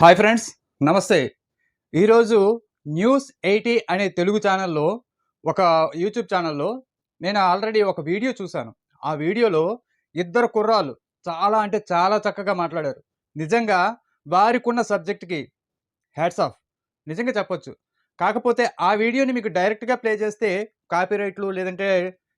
Hi friends నమస్తే. ఈరోజు news eighty అనే తెలుగు ఛానల్లో ఒక యూట్యూబ్ ఛానల్లో నేను ఆల్రెడీ ఒక వీడియో చూశాను. ఆ వీడియోలో ఇద్దరు కుర్రాళ్ళు చాలా అంటే చాలా చక్కగా మాట్లాడారు. నిజంగా వారికి ఉన్న సబ్జెక్ట్కి హ్యాట్స్ ఆఫ్. నిజంగా చెప్పొచ్చు. కాకపోతే ఆ వీడియోని మీకు డైరెక్ట్గా ప్లే చేస్తే కాపీరైట్లు లేదంటే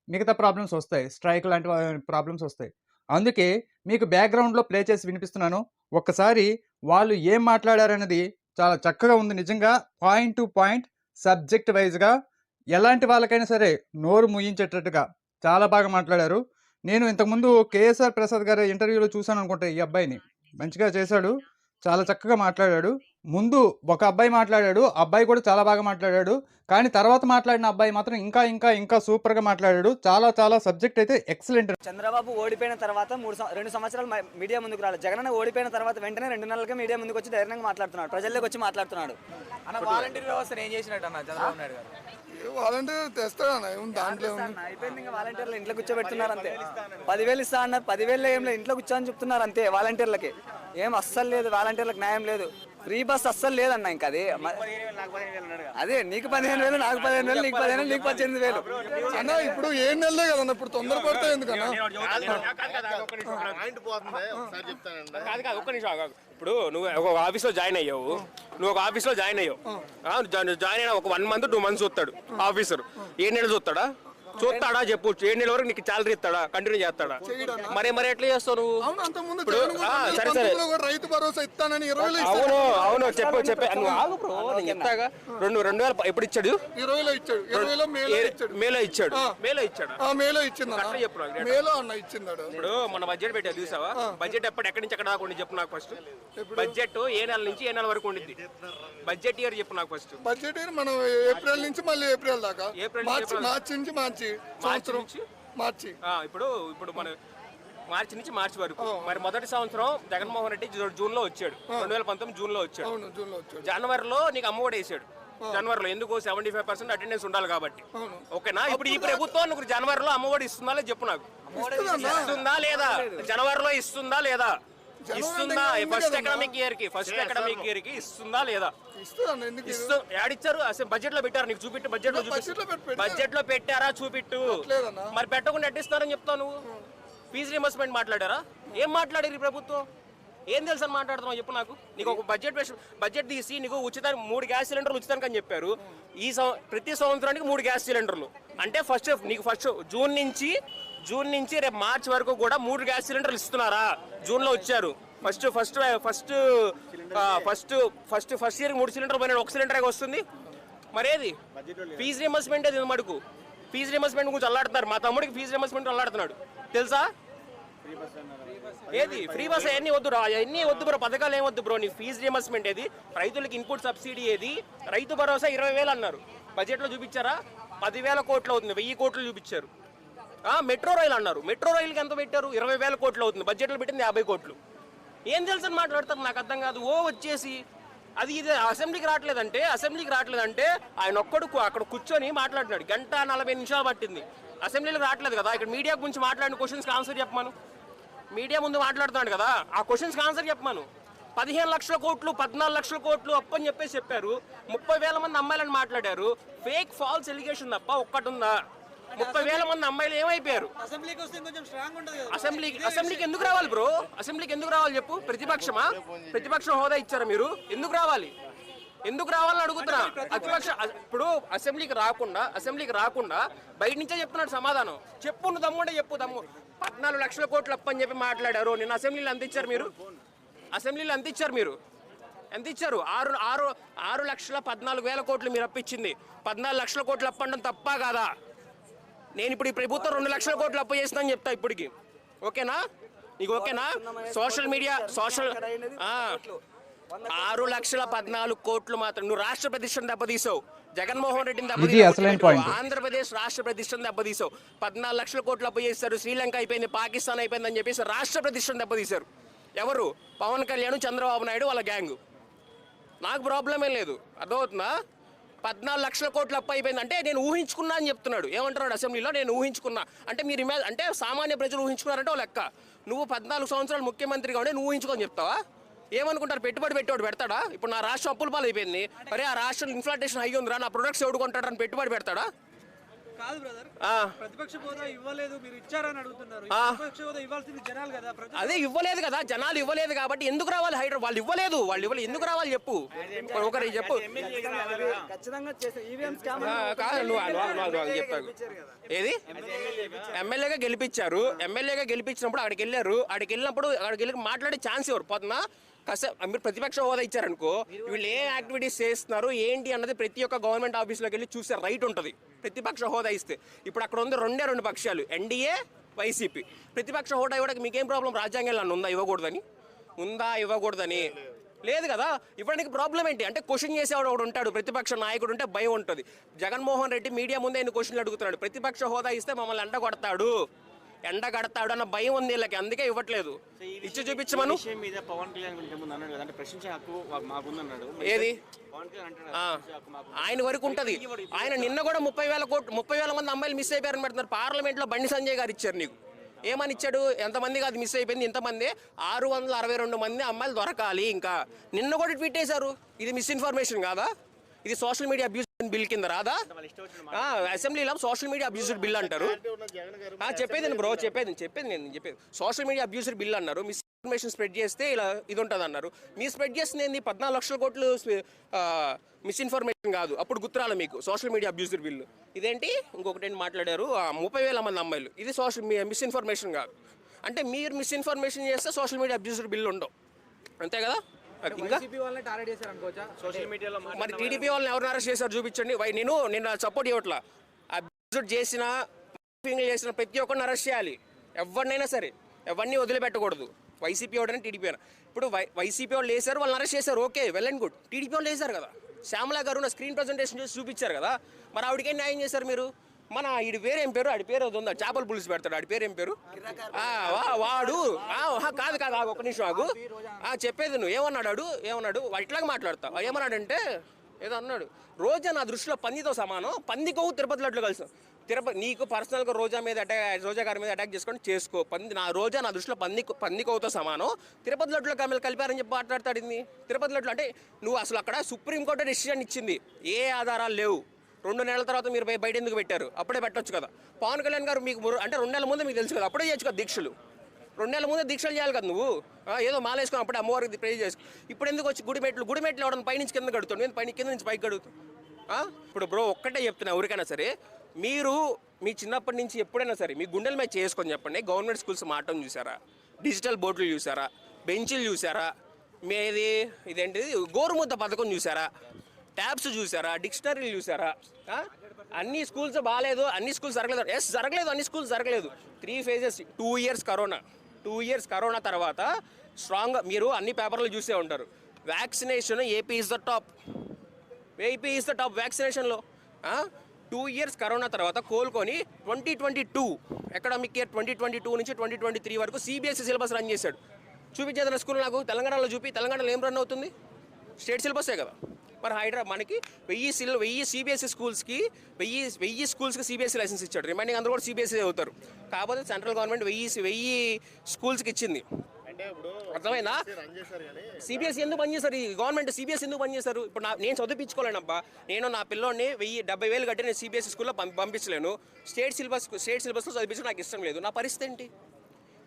మిగతా ప్రాబ్లమ్స్ వస్తాయి. స్ట్రైక్ లాంటి ప్రాబ్లమ్స్ వస్తాయి. అందుకే మీకు బ్యాక్గ్రౌండ్లో ప్లే చేసి వినిపిస్తున్నాను. ఒక్కసారి వాళ్ళు ఏం మాట్లాడారన్నది చాలా చక్కగా ఉంది. నిజంగా పాయింట్ టు పాయింట్ సబ్జెక్ట్ వైజ్గా ఎలాంటి వాళ్ళకైనా సరే నోరు ముయించేటట్టుగా చాలా బాగా మాట్లాడారు. నేను ఇంతకుముందు కేఎస్ఆర్ ప్రసాద్ గారి ఇంటర్వ్యూలో చూశాను అనుకుంటా ఈ అబ్బాయిని. మంచిగా చేశాడు. చాలా చక్కగా మాట్లాడాడు. ముందు ఒక అబ్బాయి మాట్లాడాడు అబ్బాయి కూడా చాలా బాగా మాట్లాడాడు కానీ తర్వాత మాట్లాడిన అబ్బాయి మాత్రం ఇంకా ఇంకా ఇంకా సూపర్గా మాట్లాడాడు. చాలా చాలా సబ్జెక్ట్ అయితే ఎక్సలెంట్. చంద్రబాబు ఓడిపోయిన తర్వాత మూడు రెండు సంవత్సరాలు మీడియా ముందుకు రాలేదు. జగన్ ఓడిపోయిన తర్వాత వెంటనే రెండు నెలలకే మీడియా ముందుకు వచ్చి ధైర్యంగా మాట్లాడుతున్నాడు. ప్రజల్లోకి వచ్చి మాట్లాడుతున్నాడు. అన్న వాలంటీర్ వ్యవస్థను ఏం చేసినట్టు అన్న చంద్రబాబు నాయుడు గారు? వాలంటీర్ తెస్తాడన్న ఏముంది దాంట్లో ఉంది అన్న, అయిపోయింది ఇంకా వాలంటీర్లు ఇంట్లో కూర్చోబెడుతున్నారు అంతే. పదివేలు ఇస్తా అన్నారు పదివేలు ఏం లేదు ఇంట్లో కూర్చోని చెప్తున్నారు అంతే వాలంటీర్లకి. ఏం అస్సలు లేదు వాలంటీర్లకు న్యాయం లేదు. ఫ్రీ బస్ అస్సలు లేదన్న ఇంకా అది. అదే నీకు పదిహేను వేలు నాకు పదిహేను వేలు నీకు పదిహేను నీకు పద్దెనిమిది వేలు. అన్న ఇప్పుడు ఏ నెలలే కదన్న ఇప్పుడు తొందర పడితే ఎందుకన్నా? కాదు కాదు ఒక్క నిమిషం. ఆగు. ఇప్పుడు నువ్వు ఒక ఆఫీస్లో జాయిన్ అయ్యావు. నువ్వు ఒక ఆఫీస్లో జాయిన్ అయ్యావు. జాయిన్ అయిన ఒక వన్ మంత్ టూ మంత్స్ చూస్తాడు ఆఫీసర్. ఏ నెలలు చూస్తాడా? చూస్తాడా చెప్పు. ఏ నెల వరకు నీకు శాలరీ ఇస్తాడా? కంటిన్యూ చేస్తాడా? మరి మరి ఎట్లా చేస్తావు నువ్వు? ఇప్పుడు, సరే, సరే. రైతు భరోసా ఇస్తానని అవును అవును చెప్పు చెప్పే. నువ్వు ఆగు బ్రో నేను చెప్తాగా రెండు రెండు వేల ఎప్పుడు ఇచ్చాడు? ఇరవైలో ఇచ్చాడు ఇరవైలో మేలో ఇచ్చాడు. మేలో ఇచ్చాడు. ఆ. మేలో ఇచ్చాడు? ఆ మేలో ఇచ్చింది అట్లా చెప్పు. మేలో అన్న ఇచ్చిందాడు. ఇప్పుడు మన బడ్జెట్ పెట్టా చూసావా? బడ్జెట్ ఎప్పుడు ఎక్కడి నుంచి ఎక్కడ దాకా ఉండి చెప్పు నాకు ఫస్ట్ బడ్జెట్ ఏ నెల నుంచి ఏ నెల వరకు ఉండిద్ది? బడ్జెట్ ఇయర్ చెప్పు నాకు ఫస్ట్ బడ్జెట్ ఇయర్ మనం ఏప్రిల్ నుంచి మళ్ళీ ఏప్రిల్ దాకా. ఏప్రిల్ మార్చి నుంచి మార్చి. సంవత్సరం? మార్చి. ఇప్పుడు ఇప్పుడు మన మార్చి నుంచి మార్చి వరకు. మరి మొదటి సంవత్సరం జగన్మోహన్ రెడ్డి జూన్లో వచ్చాడు. రెండు వేల పంతొమ్మిది జూన్లో వచ్చాడు. జనవరిలో నీకు అమ్మఒడి వేసాడు. జనవరిలో ఎందుకు సెవెంటీ ఫైవ్ పర్సెంట్ అటెండెన్స్ ఉండాలి కాబట్టి. ఓకేనా? ఇప్పుడు ఈ ప్రభుత్వం జనవరిలో అమ్మఒడి ఇస్తుందా లేదా చెప్పు నాకు. ఇస్తుందా లేదా. జనవరిలో ఇస్తుందా లేదా? ఇస్తుందా? ఫస్ట్. ఎకనామిక్ ఇయర్కి ఫస్ట్ ఎకనామిక్ ఇయర్కి ఇస్తుందా లేదా? ఇస్తూ యాడిచ్చారు అసలు బడ్జెట్లో పెట్టారు నీకు చూపిట్టు బడ్జెట్లో బడ్జెట్లో పెట్టి పెట్టారు. బడ్జెట్లో పెట్టారా చూపిట్టు. మరి పెట్టకుండా ఎట్టిస్తారని చెప్తావు నువ్వు? ఫీజు రిమర్స్మెంట్ మాట్లాడారా? ఏం మాట్లాడారు ఈ ప్రభుత్వం? ఏం తెలుసు అని మాట్లాడుతున్నావు చెప్పు నాకు. నీకు ఒక బడ్జెట్ బడ్జెట్ తీసి నీకు ఉచితానికి మూడు గ్యాస్ సిలిండర్లు ఉచితానికి అని చెప్పారు. ఈ ప్రతి సంవత్సరానికి మూడు గ్యాస్ సిలిండర్లు అంటే ఫస్ట్ నీకు ఫస్ట్ జూన్ నుంచి జూన్ నుంచి రేపు మార్చ్ వరకు కూడా మూడు గ్యాస్ సిలిండర్లు ఇస్తున్నారా? జూన్లో వచ్చారు. First first first first first first year మూడు సిలిండర్ పోయినాడు ఒక సిలిండర్ వస్తుంది. మరేది? ఫీజు రిమర్స్మెంట్ అది మటుకు ఫీజు రిమర్స్మెంట్ గురించి అల్లాడుతున్నారు. మా తమ్ముడికి ఫీజు రిమర్స్మెంట్ అల్లాడుతున్నాడు. తెలుసా? ఏది? ఫ్రీ బస్ అవన్నీ వద్దు రా. అవన్నీ వద్దు బ్రో. పథకాలు ఏం వద్దు బ్రో. నీ ఫీజు రిమర్స్మెంట్ ఏది? రైతులకి ఇన్పుట్ సబ్సిడీ ఏది? రైతు భరోసా ఇరవై వేలు అన్నారు. బడ్జెట్లో చూపించారా? పదివేల కోట్లు అవుతుంది. వెయ్యి కోట్లు చూపించారు. మెట్రో రైలు అన్నారు. మెట్రో రైల్కి ఎంత పెట్టారు? ఇరవై వేల కోట్లు అవుతుంది. బడ్జెట్లో పెట్టింది యాభై కోట్లు. ఏం తెలుసని మాట్లాడతారు? నాకు అర్థం కాదు. ఓ వచ్చేసి అది ఇది అసెంబ్లీకి రావట్లేదంటే అసెంబ్లీకి రావట్లేదంటే ఆయన ఒక్కడు అక్కడ కూర్చొని మాట్లాడినాడు. గంట నలభై నిమిషాలు పట్టింది. అసెంబ్లీకి రావట్లేదు కదా. ఇక్కడ మీడియా గురించి మాట్లాడిన క్వశ్చన్స్కి ఆన్సర్ చెప్పమను. మీడియా ముందు మాట్లాడుతున్నాడు కదా. ఆ క్వశ్చన్స్కి ఆన్సర్ చెప్పమను. పదిహేను లక్షల కోట్లు పద్నాలుగు లక్షల కోట్లు అప్పని చెప్పేసి చెప్పారు. ముప్పై వేల మంది అమ్మాయిలని మాట్లాడారు. ఫేక్ ఫాల్స్ ఎలిగేషన్ తప్ప ఒక్కటి ఉందా? ముప్పై వేల మంది అమ్మాయిలు ఏమైపోయారు? అసెంబ్లీకి వస్తే కొంచెం స్ట్రాంగ్ ఉంటుంది అసెంబ్లీ అసెంబ్లీకి ఎందుకు రావాలి బ్రో? అసెంబ్లీకి ఎందుకు రావాలి చెప్పు? ప్రతిపక్షమా? ప్రతిపక్షం హోదా ఇచ్చారా మీరు? ఎందుకు రావాలి? ఎందుకు రావాలని అడుగుతున్నా? ప్రతిపక్ష ఇప్పుడు అసెంబ్లీకి రాకుండా అసెంబ్లీకి రాకుండా బయట నుంచే చెప్తున్నాడు సమాధానం. చెప్పు నువ్వు తమ్ముడే చెప్పు తమ్ము పద్నాలుగు లక్షల కోట్లు అప్పని చెప్పి మాట్లాడారు. నేను అసెంబ్లీలో ఇచ్చారు మీరు? అసెంబ్లీలో ఇచ్చారు మీరు? ఎంత ఇచ్చారు? ఆరు ఆరు ఆరు లక్షల పద్నాలుగు వేల కోట్లు మీరు అప్పిచ్చింది. పద్నాలుగు లక్షల కోట్లు అప్పడం తప్పా కాదా? నేను ఇప్పుడు ఈ ప్రభుత్వం రెండు లక్షల కోట్లు అప్పు చేస్తుందని చెప్తా ఇప్పటికి. ఓకేనా? నీకు ఓకేనా? సోషల్ మీడియా సోషల్ ఆరు లక్షల పద్నాలుగు కోట్లు మాత్రం నువ్వు రాష్ట్ర ప్రతిష్టను దెబ్బతీసావు. జగన్మోహన్ రెడ్డిని. దెబ్బతీసావు. ఆంధ్రప్రదేశ్ రాష్ట్ర ప్రతిష్టను దెబ్బతీసావు. పద్నాలుగు లక్షల కోట్లు అప్పు చేశారు శ్రీలంక అయిపోయింది పాకిస్తాన్ అయిపోయింది అని చెప్పేసి రాష్ట్ర ప్రతిష్టను దెబ్బతీశారు ఎవరు? పవన్ కళ్యాణ్ చంద్రబాబు నాయుడు వాళ్ళ గ్యాంగ్. నాకు ప్రాబ్లం ఏం లేదు. అర్థమవుతుందా? పద్నాలుగు లక్షల కోట్లు అప్పు అయిపోయింది. అంటే నేను ఊహించుకున్నా అని చెప్తున్నాడు. ఏమంటున్నాడు అసెంబ్లీలో? నేను ఊహించుకున్నా. అంటే మీరు ఇమేజ్ అంటే సామాన్య ప్రజలు ఊహించుకున్నారంటే ఓ లెక్క. నువ్వు పద్నాలుగు సంవత్సరాలు ముఖ్యమంత్రిగా ఉండే నువ్వు ఊహించుకొని చెప్తావా? ఏమనుకుంటారు? పెట్టుబడి పెట్టేవాడు పెడతాడా? ఇప్పుడు నా రాష్ట్రం అప్పుల పాలు అయిపోయింది మరి ఆ రాష్ట్రం ఇన్ఫ్లాటేషన్ అయ్యి ఉందిరా నా ప్రొడక్ట్స్ ఎవడు కొంటాడని పెట్టుబడి పెడతాడా? కాదు బ్రదర్ ఆ, ప్రతిపక్ష హోదా ఇవ్వలేదు మీరు ఇచ్చారని అడుగుతున్నారు. ఆ. ప్రతిపక్ష హోదా ఇవ్వాల్సింది జనాలు కదా. ప్రజలు అదే ఇవ్వలేదు కదా జనాలు ఇవ్వలేదు కాబట్టి ఎందుకు రావాలి హైదరాబాద్ వాళ్ళు ఇవ్వలేదు వాళ్ళు ఇవ్వలేదు ఎందుకు రావాలి చెప్పు. ఒకరికి చెప్పు. కాదు నువ్వు చెప్పావు ఏది? ఎమ్మెల్యేగా గెలిపించారు. ఎమ్మెల్యేగా గెలిపించినప్పుడు అక్కడికి వెళ్ళారు. అక్కడికి వెళ్ళినప్పుడు అక్కడికి వెళ్ళి మాట్లాడే ఛాన్స్ ఎవరు? పోతున్న కాసేపు మీరు ప్రతిపక్ష హోదా ఇచ్చారనుకో వీళ్ళు ఏ యాక్టివిటీస్ చేస్తున్నారు ఏంటి అన్నది ప్రతి ఒక్క గవర్నమెంట్ ఆఫీస్లోకి వెళ్ళి చూసే రైట్ ఉంటుంది. ప్రతిపక్ష హోదా ఇస్తే. ఇప్పుడు అక్కడ ఉంది రెండే రెండు పక్షాలు ఎన్డీఏ వైసీపీ ప్రతిపక్ష హోదా ఇవ్వడానికి మీకేం ప్రాబ్లం రాజ్యాంగంలో ఉందా ఇవ్వకూడదని? ఉందా ఇవ్వకూడదని? లేదు కదా. ఇవ్వడానికి ప్రాబ్లం ఏంటి? అంటే క్వశ్చన్ చేసేవాడు ఒకడు ఉంటాడు ప్రతిపక్ష నాయకుడు ఉంటే భయం ఉంటుంది. జగన్మోహన్ రెడ్డి మీడియా ముందే ఆయన క్వశ్చన్లు అడుగుతున్నాడు? ప్రతిపక్ష హోదా ఇస్తే మమ్మల్ని ఎండ కొడతాడు ఎండ కడతాడు అన్న భయం ఉంది వీళ్ళకి అందుకే ఇవ్వట్లేదు. ఇచ్చి చూపించమను. మీద పవన్ కళ్యాణ్ అంటే ప్రశ్నించే హక్కు మాకుందన్నాడు. ఏది? ఆయన వరకు ఉంటది. ఆయన నిన్న కూడా ముప్పై వేల కోట్లు ముప్పై వేల మంది అమ్మాయిలు మిస్ అయిపోయారని పెడుతున్నారు. పార్లమెంట్లో బండి సంజయ్ గారు ఇచ్చారు నీకు. ఏమని ఇచ్చాడు? ఎంతమంది కాదు మిస్ అయిపోయింది ఇంతమంది. ఆరు వందల అరవై రెండు మంది అమ్మాయిలు దొరకాలి ఇంకా. నిన్న కూడా ట్వీట్ చేశారు. ఇది మిస్ఇన్ఫర్మేషన్ కాదా? ఇది సోషల్ మీడియా అబ్యూస్ బిల్ కింద రాదా? అసెంబ్లీలో సోషల్ మీడియా అబ్యూస్డ్ బిల్ అంటారు. చెప్పేది బ్రో చెప్పేది చెప్పేది నేను చెప్పేది. సోషల్ మీడియా అబ్యూస్డ్ బిల్ అన్నారు. మిస్ఇన్ఫర్మేషన్ స్ప్రెడ్ చేస్తే ఇలా ఇది ఉంటుంది అన్నారు మీరు స్ప్రెడ్ చేసింది పద్నాలుగు లక్షల కోట్లు మిస్ఇన్ఫర్మేషన్ కాదు. అప్పుడు గుర్తురాలి మీకు సోషల్ మీడియా అబ్యూస్డ్ బిల్లు? ఇదేంటి? ఇంకొకటేంటి మాట్లాడారు? ఆ, ముప్పై వేల మంది అమ్మాయిలు. ఇది సోషల్ మిస్ఇన్ఫర్మేషన్ కాదు. అంటే మీరు మిస్ఇన్ఫర్మేషన్ చేస్తే సోషల్ మీడియా అబ్యూస్డ్ బిల్లు ఉండవు అంతే కదా? ఇంకా? సోషల్ మీడియాలో మరి టీడీపీ వాళ్ళని. ఎవరిని అరెస్ట్ చేశారు చూపించండి. వై నేను నేను సపోర్ట్ ఇవ్వట్లా. అబ్యూజ్ చేసిన చేసిన ప్రతి ఒక్కరిని అరెస్ట్ చేయాలి. ఎవరినైనా సరే. ఎవరిని వదిలిపెట్టకూడదు. వైసీపీ వాడని టీడీపీ వాడు ఇప్పుడు వై వైసీపీ వాళ్ళు వేశారు వాళ్ళని అరెస్ట్ చేశారు. Okay well and good TDP వాళ్ళు వేశారు కదా. శ్యామలా గారు నా స్క్రీన్ ప్రజెంటేషన్ చేసి చూపించారు కదా. మరి ఆవిడకేం న్యాయం చేశారు మీరు? మన ఈడి పేరేం పేరు? ఆడి పేరు ఉందా చేపల పులుసు పెడతాడు. ఆడి పేరు ఏం పేరు? ఆ, వా- వాడు. ఆహా, కాదు కాదు ఆగు, ఒక నిమిషం ఆగు. ఆ, చెప్పేది నువ్వు. ఏమన్నాడు ఏమన్నాడు? వాడు ఇట్లాగా మాట్లాడతా ఏమన్నాడంటే ఏదో అన్నాడు. రోజా నా దృష్టిలో పందితో సమానం. పంది కొవ్వు తిరుపతి లడ్లు కలిసి. తిరుపతి నీకు పర్సనల్గా రోజా మీద అటాక్ రోజా గారి మీద అటాక్ చేసుకొని చేసుకో. పంది నా రోజా నా దృష్టిలో పంది పంది సమానం. తిరుపతి లడ్లు కమిలు కలిపారని చెప్పి మాట్లాడతాడింది. తిరుపతి లడ్లు అంటే నువ్వు అసలు అక్కడ సుప్రీంకోర్టు డెసిషన్ ఇచ్చింది. ఏ ఆధారాలు లేవు. రెండు నెలల తర్వాత మీరు బయట ఎందుకు పెట్టారు? అప్పుడే పెట్టొచ్చు కదా. పవన్ కళ్యాణ్ గారు మీకు అంటే రెండు నెలల ముందు మీకు తెలుసు కదా అప్పుడే చేయొచ్చు కదా దీక్షలు. రెండు నెలల ముందే దీక్షలు చేయాలి కదా నువ్వు? ఏదో మాలేసుకుని అప్పుడే అమ్మవారికి ప్రే చేసుకో ఇప్పుడు ఎందుకు వచ్చి గుడి మెట్లు గుడి మెట్లు ఎవడన్నా పైనుంచి కింద కడుతాడు నేను పైన కింద నుంచి పైకి కడుగుతాను ఇప్పుడు బ్రో ఒక్కటే చెప్తున్నా ఎవరికైనా సరే మీరు మీ చిన్నప్పటి నుంచి ఎప్పుడైనా సరే మీ గుండెల మీద చేసుకొని చెప్పండి గవర్నమెంట్ స్కూల్స్ మాటం చూసారా? డిజిటల్ బోర్డులు చూసారా? బెంచీలు చూసారా? మీది ఇదేంటిది? గోరుముద్ద పథకం చూసారా? ట్యాబ్స్ చూసారా డిక్షనరీలు చూసారా? అన్ని స్కూల్స్ బాగాలేదు అన్ని స్కూల్స్ జరగలేదు. ఎస్ జరగలేదు అన్ని స్కూల్స్ జరగలేదు. Three phases two years corona two years corona తర్వాత స్ట్రాంగ్ మీరు అన్ని పేపర్లు చూసే ఉంటారు. Vaccination AP is the top AP is the top వ్యాక్సినేషన్లో two years corona తర్వాత కోలుకొని twenty twenty two academic year twenty twenty two నుంచి ట్వంటీ ట్వంటీ త్రీ వరకు సిబిఎస్ఈ సిలబస్ రన్ చేశాడు. చూపించేదన్న స్కూల్ నాకు? తెలంగాణలో చూపి తెలంగాణలో ఏం రన్ అవుతుంది? స్టేట్ సిలబసే కదా? మరి హైదరాబాద్ మనకి వెయ్యి సిల్ వెయ్యి సిబిఎస్ఈ స్కూల్స్కి వెయ్యి వెయ్యి స్కూల్స్కి సిబిఎస్ఈ లైసెన్స్ ఇచ్చాడు. రిమైనింగ్ అందరూ కూడా సిబిఎస్ఈ అవుతారు. కాకపోతే సెంట్రల్ గవర్నమెంట్ వెయ్యి వెయ్యి స్కూల్స్కి ఇచ్చింది. కానీ సిబిఎస్ఈ ఎందుకు పనిచేస్తారు ఈ గవర్నమెంట్ సిబిఎస్ఈ ఎందుకు పనిచేస్తారు ఇప్పుడు నా నేను చదివించుకోలేనబ్బా నేను నా పిల్లోడిని వెయ్యి డెబ్బై వేలు కట్టి నేను సిబిఎస్ఈ స్కూల్లో పంప- పంపించలేను. స్టేట్ సిలబస్ స్టేట్ సిలబస్లో చదివించడం నాకు ఇష్టం లేదు. నా పరిస్థితి ఏంటి?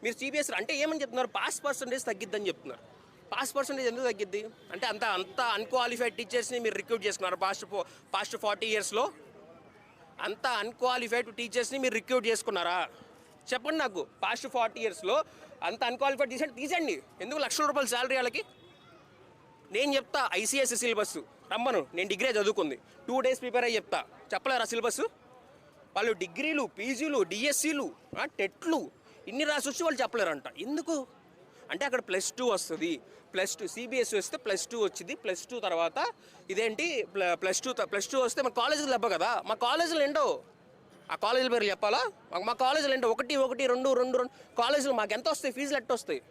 మీరు సిబిఎస్ఈ అంటే ఏమని చెప్తున్నారు? పాస్ పర్సంటేజ్ తగ్గిద్దని చెప్తున్నారు. పాస్ పర్సంటేజ్ ఎందుకు తగ్గిద్ది? అంటే అంత అంత అన్క్వాలిఫైడ్ టీచర్స్ని మీరు రిక్రూట్ చేసుకున్నారు పాస్ట్ పాస్ట్ ఫార్టీ ఇయర్స్లో అంత అన్క్వాలిఫైడ్ టీచర్స్ని మీరు రిక్రూట్ చేసుకున్నారా? చెప్పండి నాకు పాస్ట్ ఫార్టీ ఇయర్స్లో అంత అన్క్వాలిఫైడ్ తీసండి తీసండి ఎందుకు లక్షల రూపాయల శాలరీ వాళ్ళకి? నేను చెప్తా ఐసీఎస్సి సిలబస్ రమ్మను నేను డిగ్రీ చదువుకుంది. టూ డేస్ ప్రిపేర్ అయ్యి చెప్తా. చెప్పలేరా సిలబస్ వాళ్ళు డిగ్రీలు పీజీలు డిఎస్సీలు టెట్లు ఇన్ని రాసి వచ్చి వాళ్ళు చెప్పలేరంట. ఎందుకు? అంటే అక్కడ ప్లస్ టూ వస్తుంది. ప్లస్ టూ సిబిఎస్సి వస్తే ప్లస్ టూ వచ్చింది. ప్లస్ టూ తర్వాత ఇదేంటి? ప్ల- ప్లస్ టూ ప్లస్ టూ వస్తే మా కాలేజీలు దెబ్బ కదా? మా కాలేజీలు ఏంటో ఆ కాలేజీల పేరు చెప్పాలా? మా- కాలేజీలు ఏంటో ఒకటి ఒకటి రెండు రెండు రెండు కాలేజీలు మాకు ఎంత వస్తాయి? ఫీజులు ఎట్ట వస్తాయి?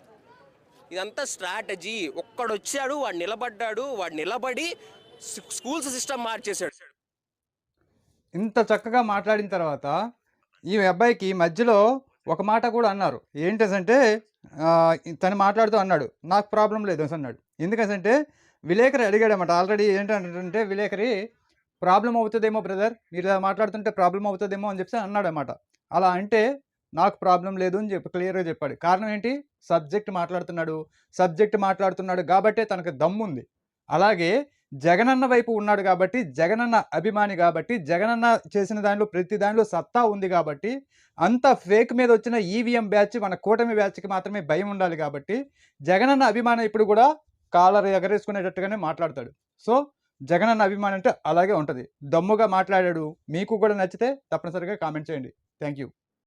ఇదంతా స్ట్రాటజీ. ఒక్కడొచ్చాడు వాడు నిలబడ్డాడు వాడు నిలబడి స్కూల్స్ సిస్టమ్ మార్చేశాడు. ఇంత చక్కగా మాట్లాడిన తర్వాత ఈ అబ్బాయికి మధ్యలో ఒక మాట కూడా అన్నారు. ఏంటంటే తను మాట్లాడుతూ అన్నాడు నాకు ప్రాబ్లం లేదు అని అన్నాడు. ఎందుకంటే విలేకరి అడిగాడమాట ఆల్రెడీ ఏంటంటే విలేకరి ప్రాబ్లం అవుతుందేమో బ్రదర్? మీరు ఇలా మాట్లాడుతుంటే ప్రాబ్లం అవుతుందేమో అని చెప్పి అన్నాడనమాట అలా అంటే నాకు ప్రాబ్లం లేదు అని చెప్పి క్లియర్గా చెప్పాడు. కారణం ఏంటి? సబ్జెక్ట్ మాట్లాడుతున్నాడు. సబ్జెక్ట్ మాట్లాడుతున్నాడు కాబట్టే తనకు దమ్ముంది. అలాగే జగనన్న వైపు ఉన్నాడు కాబట్టి జగనన్న అభిమాని కాబట్టి జగనన్న చేసిన దానిలో ప్రతి దానిలో సత్తా ఉంది కాబట్టి అంత ఫేక్ మీద వచ్చిన ఈవీఎం బ్యాచ్ మన కూటమి బ్యాచ్కి మాత్రమే భయం ఉండాలి కాబట్టి జగనన్న అభిమానం ఇప్పుడు కూడా కాలర్ ఎగరేసుకునేటట్టుగానే మాట్లాడతాడు. సో జగనన్న అభిమానం అంటే అలాగే ఉంటుంది. దమ్ముగా మాట్లాడాడు. మీకు కూడా నచ్చితే తప్పనిసరిగా కామెంట్ చేయండి. Thank you